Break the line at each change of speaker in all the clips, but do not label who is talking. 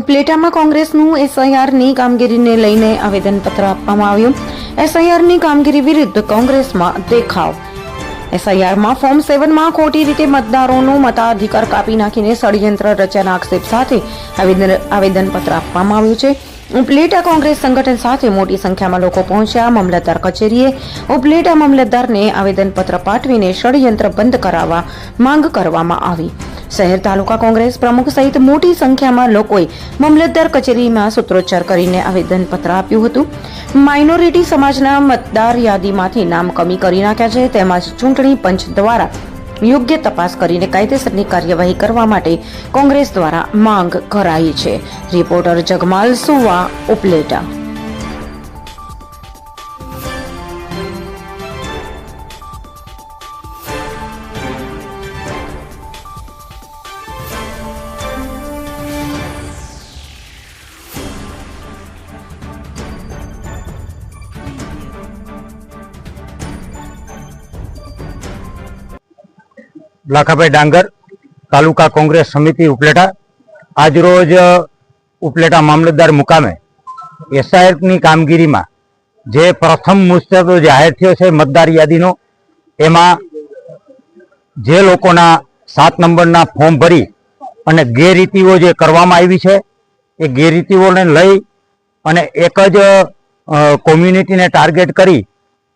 ઉપલેટામાં કોંગ્રેસનું એસઆઈઆરની કામગીરીને લઈને આવેદનપત્ર આપવામાં આવ્યું. એસઆઈઆરની કામગીરી વિરુદ્ધ કોંગ્રેસમાં દેખાવ. એસઆઈઆરમાં ફોર્મ સેવનમાં ખોટી રીતે મતદારોનો મતાધિકાર કાપી નાખીને ષડયંત્ર રચ્યાના આક્ષેપ સાથે આવેદન આવેદનપત્ર આપવામાં આવ્યું છે. ઉપલેટા કોંગ્રેસ સંગઠન સાથે મોટી સંખ્યામાં લોકો પહોંચ્યા. મામલતદાર કચેરીએ ઉપલેટા મામલતદારને આવેદનપત્ર પાઠવીને ષડયંત્ર બંધ કરાવવા માંગ કરવામાં આવી. શહેર તાલુકા કોંગ્રેસ પ્રમુખ સહિત મોટી સંખ્યામાં લોકોએ મામલતદાર કચેરીમાં સૂત્રોચ્ચાર કરીને આવેદનપત્ર આપ્યું હતું. માઇનોરિટી સમાજના મતદાર યાદીમાંથી નામ કમી કરી નાખ્યા છે, તેમજ ચૂંટણી પંચ દ્વારા યોગ્ય તપાસ કરીને કાયદેસરની કાર્યવાહી કરવા માટે કોંગ્રેસ દ્વારા માંગ કરાઈ છે. રિપોર્ટર જગમાલ સુવા ઉપલેટા.
લાખાભાઈ ડાંગર, તાલુકા કોંગ્રેસ સમિતિ ઉપલેટા. આજરોજ ઉપલેટા મામલતદાર મુકામે એસઆઈએફની કામગીરીમાં જે પ્રથમ મુસ્તકો જાહેર થયો છે મતદાર યાદીનો, એમાં જે લોકોના સાત નંબરના ફોર્મ ભરી અને ગેરરીતિઓ જે કરવામાં આવી છે, એ ગેરરીતિઓને લઈ અને એક જ કોમ્યુનિટીને ટાર્ગેટ કરી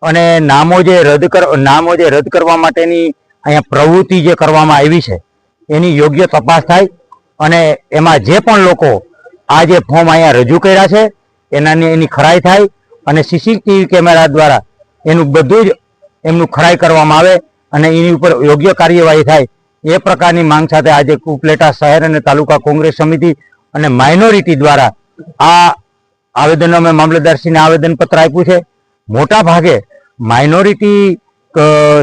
અને નામો જે રદ કર, નામો જે રદ કરવા માટેની અહીંયા પ્રવૃત્તિ જે કરવામાં આવી છે, એની યોગ્ય તપાસ થાય અને એમાં જે પણ લોકો આ જે ફોર્મ અહીંયા રજૂ કર્યા છે, એનાની એની ખરાઈ થાય અને સીસીટીવી કેમેરા દ્વારા એનું બધું જ એમનું ખરાઈ કરવામાં આવે અને એની ઉપર યોગ્ય કાર્યવાહી થાય, એ પ્રકારની માંગ સાથે આજે ઉપલેટા શહેર અને તાલુકા કોંગ્રેસ સમિતિ અને માઇનોરિટી દ્વારા આ આવેદનો અમે મામલતદારશ્રીને આવેદનપત્ર આપ્યું છે. મોટા ભાગે માઇનોરિટી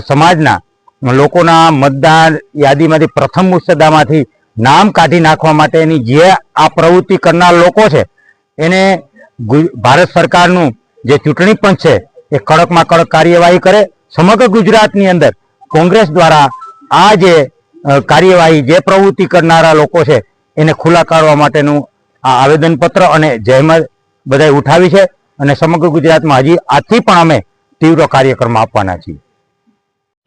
સમાજના લોકોના મતદાર યાદીમાંથી પ્રથમ મુસદ્દામાંથી નામ કાઢી નાખવા માટેની જે આ પ્રવૃત્તિ કરનાર લોકો છે, એને ભારત સરકારનું જે ચૂંટણી પંચ છે, એ કડકમાં કડક કાર્યવાહી કરે. સમગ્ર ગુજરાતની અંદર કોંગ્રેસ દ્વારા આ જે કાર્યવાહી, જે પ્રવૃત્તિ કરનારા લોકો છે, એને ખુલ્લા કાઢવા માટેનું આ આવેદનપત્ર અને જહેમત બધાએ ઉઠાવી છે. અને સમગ્ર ગુજરાતમાં હજી આજથી પણ અમે તીવ્ર કાર્યક્રમ આપવાના છીએ.